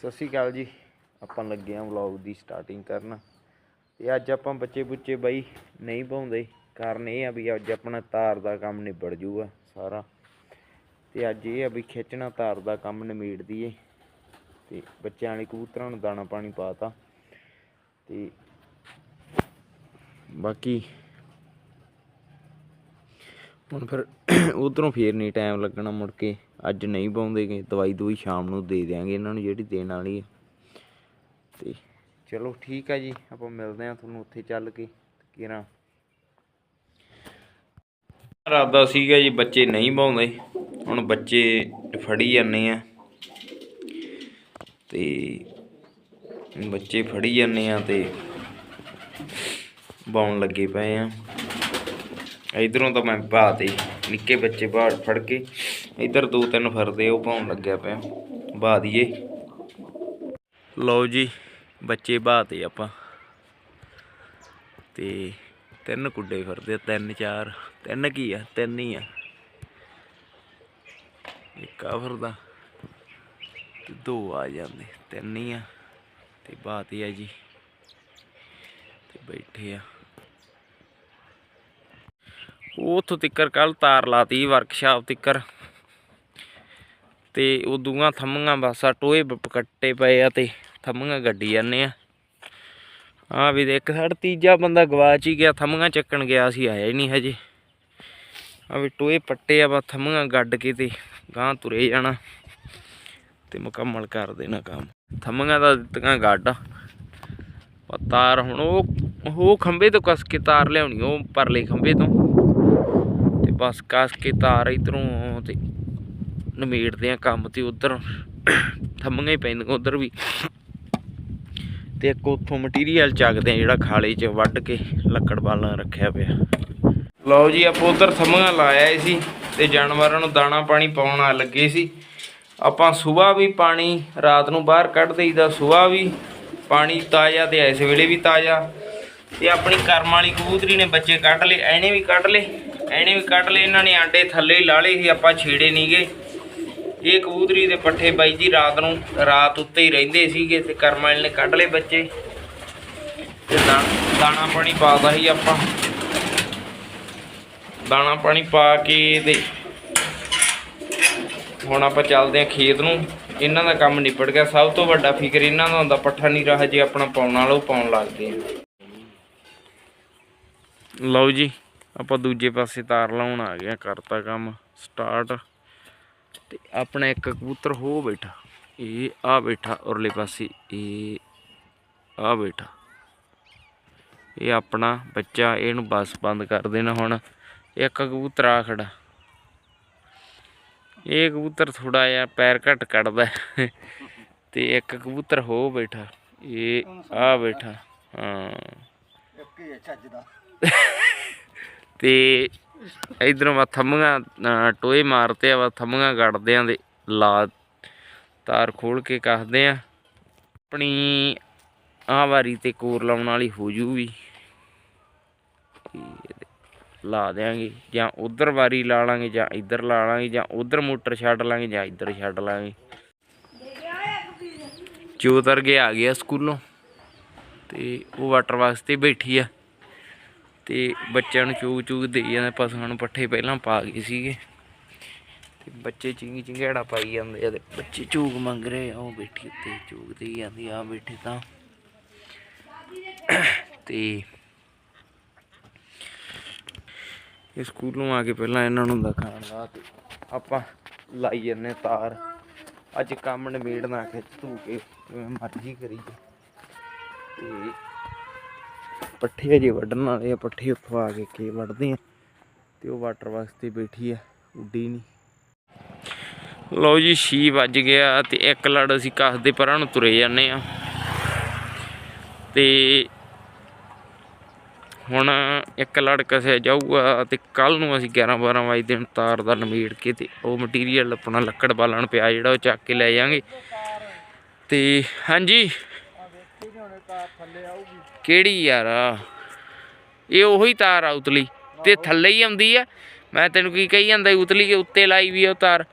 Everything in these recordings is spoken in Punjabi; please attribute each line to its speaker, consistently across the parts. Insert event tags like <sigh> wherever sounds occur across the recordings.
Speaker 1: ਸਤਿ ਸ਼੍ਰੀ ਅਕਾਲ ਜੀ। ਆਪਾਂ ਲੱਗੇ ਆਂ ਵਲੌਗ ਦੀ ਸਟਾਰਟਿੰਗ ਕਰਨ। ਤੇ ਅੱਜ ਆਪਾਂ ਬੱਚੇ ਬੁੱਚੇ ਬਾਈ ਨਹੀਂ ਪਾਉਂਦੇ। ਕਾਰਨ ਇਹ ਆ ਵੀ ਅੱਜ ਆਪਣਾ ਤਾਰ ਦਾ ਕੰਮ ਨਿਬੜ ਜੂਗਾ ਸਾਰਾ। ਤੇ ਅੱਜ ਇਹ ਆ ਵੀ ਖਿੱਚਣਾ ਤਾਰ ਦਾ ਕੰਮ ਨਿਮੇੜ ਦਈਏ। ਤੇ ਬੱਚਿਆਂ ਵਾਲੇ ਕਬੂਤਰਾਂ ਨੂੰ ਦਾਣਾ ਪਾਣੀ ਪਾਤਾ ਤੇ ਬਾਕੀ ਹੁਣ ਫਿਰ ਉਧਰੋਂ ਫੇਰ ਨਹੀਂ ਟਾਈਮ ਲੱਗਣਾ ਮੁੜ ਕੇ। ਅੱਜ ਨਹੀਂ ਪਾਉਂਦੇਗੇ ਦਵਾਈ ਦਵਾਈ ਸ਼ਾਮ ਨੂੰ ਦੇ ਦਿਆਂਗੇ ਇਹਨਾਂ ਨੂੰ ਜਿਹੜੀ ਦੇਣ ਵਾਲੀ ਹੈ ਤੇ ਚਲੋ ਠੀਕ ਆ ਜੀ। ਆਪਾਂ ਮਿਲਦੇ ਹਾਂ ਤੁਹਾਨੂੰ ਉੱਥੇ ਚੱਲ ਕੇ। ਕਿਰਾਂ ਰਾਦਾ ਸੀਗਾ ਜੀ, ਬੱਚੇ ਨਹੀਂ ਪਾਉਂਦੇ। ਹੁਣ ਬੱਚੇ ਫੜੀ ਜਾਂਦੇ ਆ। ਤੇ ਬੱਚੇ ਫੜੀ ਜਾਂਦੇ ਆ ਤੇ ਬਾਉਣ ਲੱਗੇ ਪਏ ਆ। ਇਧਰੋਂ ਤਾਂ ਮੈਂ ਬਾਤੇ ਨਿੱਕੇ ਬੱਚੇ ਬਾਹਰ ਫੜ ਕੇ ਇਧਰ ਦੋ ਤਿੰਨ ਫਰਦੇ, ਉਹ ਪਾਉਣ ਲੱਗਿਆ ਪਿਆ। ਬਾ ਦਈਏ ਲਓ ਜੀ, ਬੱਚੇ ਬਾਤੇ ਆਪਾਂ। ਤੇ ਤਿੰਨ ਕੁੱਡੇ ਫਰਦੇ ਤਿੰਨ ਚਾਰ, ਤਿੰਨ ਕੀ ਆ, ਤਿੰਨ ਹੀ ਆ। ਇੱਕ ਆ ਫਿਰਦਾ, ਤੇ ਦੋ ਆ ਜਾਂਦੇ, ਤਿੰਨ ਹੀ ਆ। ਤੇ ਬਾਤੇ ਆ ਜੀ। ਤੇ ਬੈਠੇ ਆ। ਉਥੋਂ ਤਿੱਕਰ ਕੱਲ ਤਾਰ ਲਾਤੀ ਵਰਕਸ਼ਾਪ ਤਿੱਕਰ। ਤੇ ਉਹ ਦੂਆਂ ਥੰਮੀਆਂ ਬਸ ਆ, ਟੋਏ ਬ- ਕੱਟੇ ਪਏ ਆ ਤੇ ਥੰਮੀਆਂ ਗੱਡੀ ਜਾਂਦੇ ਆ। ਆ ਵੀ ਦੇਖ, ਸਾਡਾ ਤੀਜਾ ਬੰਦਾ ਗਵਾਚ ਹੀ ਗਿਆ ਥੰਮੀਆਂ ਚੱਕਣ ਗਿਆ ਸੀ, ਆਇਆ ਹੀ ਨਹੀਂ ਹਜੇ। ਆ ਵੀ ਟੋਏ ਪੱਟੇ ਆ, ਬਸ ਥੰਮੀਆਂ ਗੱਡ ਕੇ ਤੇ ਗਾਂ ਤੁਰੇ ਜਾਣਾ ਤੇ ਮੁਕੰਮਲ ਕਰ ਦੇਣਾ ਕੰਮ। ਥੰਮੀਆਂ ਦਾ ਦਿੱਤੀਆਂ ਗੱਡ। ਤਾਰ ਹੁਣ ਉਹ ਉਹ ਖੰਭੇ ਤੋਂ ਕਸ ਕੇ ਤਾਰ ਲਿਆਉਣੀ, ਉਹ ਪਰਲੇ ਖੰਭੇ ਤੋਂ। ਬਸ ਕਸ ਕੇ ਤਾਰ ਇਧਰੋਂ ਤੇ ਨਮੇੜਦੇ ਆ ਕੰਮ ਤੇ ਉਧਰ। ਥੰਮੀਆਂ ਹੀ ਪੈਂਦੀਆਂ ਉਧਰ ਵੀ। ਤੇ ਇੱਕ ਉੱਥੋਂ ਮਟੀਰੀਅਲ ਚੱਕਦੇ ਆ ਜਿਹੜਾ ਖਾਲੇ 'ਚ ਵੱਢ ਕੇ ਲੱਕੜ ਬਾਲਾਂ ਰੱਖਿਆ ਪਿਆ। ਲਓ ਜੀ, ਆਪਾਂ ਉਧਰ ਥੰਮੀਆਂ ਲਾਇਆ ਸੀ ਤੇ ਜਾਨਵਰਾਂ ਨੂੰ ਦਾਣਾ ਪਾਣੀ ਪਾਉਣ ਆ ਲੱਗੇ ਸੀ। ਆਪਾਂ ਸਵੇਰ ਵੀ ਪਾਣੀ, ਰਾਤ ਨੂੰ ਬਾਹਰ ਕੱਢ ਦੇਈਦਾ ਸਵੇਰ ਵੀ। ਪਾਣੀ ਤਾਜ਼ਾ ਤੇ ਇਸ ਵੇਲੇ ਵੀ ਤਾਜ਼ਾ। ਤੇ ਆਪਣੀ ਕਰਮ ਵਾਲੀ ਕਬੂਤਰੀ ਨੇ ਬੱਚੇ ਕੱਢ ਲਏ, ਐਨੇ ਵੀ ਕੱਢ ਲਏ। ਐਨੇ ਵੀ ਕੱਢ ਲਏ, ਇਹਨਾਂ ਨੇ ਆਂਡੇ ਥੱਲੇ ਹੀ ਲਾ ਲਏ ਸੀ, ਆਪਾਂ ਛੇੜੇ ਨਹੀਂਗੇ ਇਹ ਕਬੂਤਰੀ ਦੇ ਪੱਠੇ ਬਾਈ ਜੀ ਰਾਤ ਨੂੰ ਰਾਤ ਉੱਤੇ ਹੀ ਰਹਿੰਦੇ ਸੀਗੇ ਤੇ ਕਰਮ ਨੇ ਕੱਢ ਲਏ ਬੱਚੇ। ਤੇ ਦਾਣਾ ਪਾਣੀ ਪਾਦਾ ਸੀ ਆਪਾਂ। ਦਾਣਾ ਪਾਣੀ ਪਾ ਕੇ ਇਹਦੇ ਹੁਣ ਆਪਾਂ ਚੱਲਦੇ ਆ ਖੇਤ ਨੂੰ। ਇਹਨਾਂ ਦਾ ਕੰਮ ਨਿਪਟ ਗਿਆ। ਸਭ ਤੋਂ ਵੱਡਾ ਫਿਕਰ ਇਹਨਾਂ ਦਾ ਹੁੰਦਾ, ਪੱਠਾ ਨਹੀਂ ਰਹਾ, ਜੇ ਆਪਣਾ ਪਾਉਣ ਵਾਲਾ ਉਹ ਪਾਉਣ ਲੱਗਦੇ ਆ ਲਓ ਜੀ। ਆਪਾਂ ਦੂਜੇ ਪਾਸੇ ਤਾਰ ਲਾਉਣ ਆ ਗਏ ਆ, ਕਰਤਾ ਕੰਮ ਸਟਾਰਟ ਤੇ ਆਪਣਾ ਇੱਕ ਕਬੂਤਰ ਹੋ ਬੈਠਾ ਇਹ ਆ ਬੈਠਾ ਉਰਲੇ ਪਾਸੇ ਇਹ ਆ ਬੈਠਾ। ਇਹ ਆਪਣਾ ਬੱਚਾ ਇਹਨੂੰ ਬਸ ਬੰਦ ਕਰ ਦੇਣਾ ਹੁਣ। ਇੱਕ ਕਬੂਤਰ ਆ ਖੜਾ। ਇਹ ਕਬੂਤਰ ਥੋੜਾ ਜਿਹਾ ਪੈਰ ਘੱਟ ਕੱਢਦਾ। ਤੇ ਇੱਕ ਕਬੂਤਰ ਹੋ ਬੈਠਾ ਇਹ ਆ ਬੈਠਾ ਹਾਂ।
Speaker 2: ਇੱਕ ਹੀ ਹੈ ਚੱਜ ਦਾ। <laughs>
Speaker 1: ਤੇ ਇਧਰੋਂ ਵਾ ਥੰਮੀਆਂ ਟੋਏ ਮਾਰਤੇ ਆ ਵਾ ਥੰਮੀਆਂ ਗੜਦੇ ਆ ਦੇ, ਲਾ ਤਾਰ ਖੋਲ ਕੇ ਕੱਸਦੇ ਆ। ਆਪਣੀ ਆਹ ਵਾਰੀ ਤੇ ਕੋਰ ਲਾਉਣ ਵਾਲੀ ਹੋ ਜੂ ਵੀ ਲਾ ਦੇਾਂਗੇ ਜਾਂ ਉਧਰ ਵਾਰੀ ਲਾ ਲਾਂਗੇ, ਜਾਂ ਇੱਧਰ ਲਾ ਲਾਂਗੇ, ਜਾਂ ਉਧਰ ਮੋਟਰ ਛੱਡ ਲਾਂਗੇ, ਜਾਂ ਇੱਧਰ ਛੱਡ ਲਾਂਗੇ। ਚੋਤਰ ਕੇ ਆ ਗਿਆ ਸਕੂਲੋਂ, ਤੇ ਉਹ ਵਾਟਰ ਵਾਸਤੇ ਬੈਠੀ ਆ। ਤੇ ਬੱਚਿਆਂ ਨੂੰ ਚੂਗ ਚੂਗ ਦੇਈ ਜਾਂਦੇ, ਪਸ਼ੂਆਂ ਨੂੰ ਪੱਠੇ ਪਹਿਲਾਂ ਪਾ ਗਏ ਸੀਗੇ। ਤੇ ਬੱਚੇ ਚਿੰਗੀ ਚਿੰਗੜਾ ਪਾਈ ਜਾਂਦੇ ਆ ਤੇ ਬੱਚੇ ਚੂਗ ਮੰਗ ਰਹੇ ਆ, ਉਹ ਬੈਠੀ ਉੱਤੇ ਚੂਗ ਦੇਈ ਜਾਂਦੀ ਆ ਬੈਠੇ ਤਾਂ। ਤੇ ਇਹ ਸਕੂਲੋਂ ਆ ਕੇ ਪਹਿਲਾਂ ਇਹਨਾਂ ਨੂੰ ਦਿਖਾਉਣ ਦਾ ਤੇ ਆਪਾਂ ਲਾਈ ਜੰਨੇ ਤਾਰ। ਅੱਜ ਕੰਮ ਨਿਬੇੜਨਾ ਕਿ ਧੂ ਕੇ ਮਰਜ਼ੀ ਕਰੀਏ। ਜਾ। ਤੇ ਪੱਠੇ ਅਜੇ ਵੱਢਣ ਵਾਲੇ ਆ, ਪੱਠੇ ਉੱਥੋਂ ਆ ਕੇ ਕੇ ਵੱਢਦੇ ਆ ਤੇ ਉਹ ਵਾਟਰ ਵਾਸਤੇ ਬੈਠੀ ਆ, ਉੱਡੀ ਨਹੀਂ ਲਓ ਜੀ, ਛੀ ਵੱਜ ਗਿਆ ਤੇ ਇੱਕ ਲੜ ਅਸੀਂ ਕੱਸ ਦੇ ਪਰਾਂ ਨੂੰ ਤੁਰੇ ਜਾਂਦੇ ਆ। ਤੇ ਹੁਣ ਇੱਕ ਲੜ ਕਸੇ ਜਾਊਗਾ ਤੇ ਕੱਲ ਨੂੰ ਅਸੀਂ 11 12 ਵਜੇ ਦਿਨ ਤਾਰ ਦਾ ਨਮੇੜ ਕੇ ਤੇ ਉਹ ਮਟੀਰੀਅਲ ਆਪਣਾ ਲੱਕੜ ਬਾਲਣ ਪਿਆ ਜਿਹੜਾ ਉਹ ਚੱਕ ਕੇ ਲੈ ਜਾਾਂਗੇ। ਤੇ ਹਾਂਜੀ
Speaker 2: ਤਾਰ ਥੱਲੇ ਆਊਗੀ
Speaker 1: ਕਿਹੜੀ ਯਾਰ? ਇਹ ਉਹੀ ਤਾਰ ਆ ਉਤਲੀ। ਤੇ ਥੱਲੇ ਹੀ ਆਉਂਦੀ ਆ। ਮੈਂ ਤੈਨੂੰ ਕੀ ਕਹੀ ਜਾਂਦਾ, ਉਤਲੀ ਕੇ ਉੱਤੇ ਲਾਈ ਵੀ ਉਹ ਤਾਰ।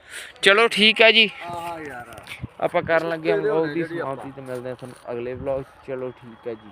Speaker 1: ਚਲੋ ਠੀਕ ਆ ਜੀ।
Speaker 2: ਆਹ ਯਾਰ
Speaker 1: ਆਪਾਂ ਕਰਨ ਲੱਗੇ ਹਾਂ
Speaker 2: ਸੁੱਕੇ
Speaker 1: ਦੀ ਸਮਾਪਤੀ ਤੇ ਮਿਲਦੇ ਹਾਂ ਤੁਹਾਨੂੰ ਅਗਲੇ ਵਲੌਗ ਚਲੋ ਠੀਕ ਹੈ ਜੀ।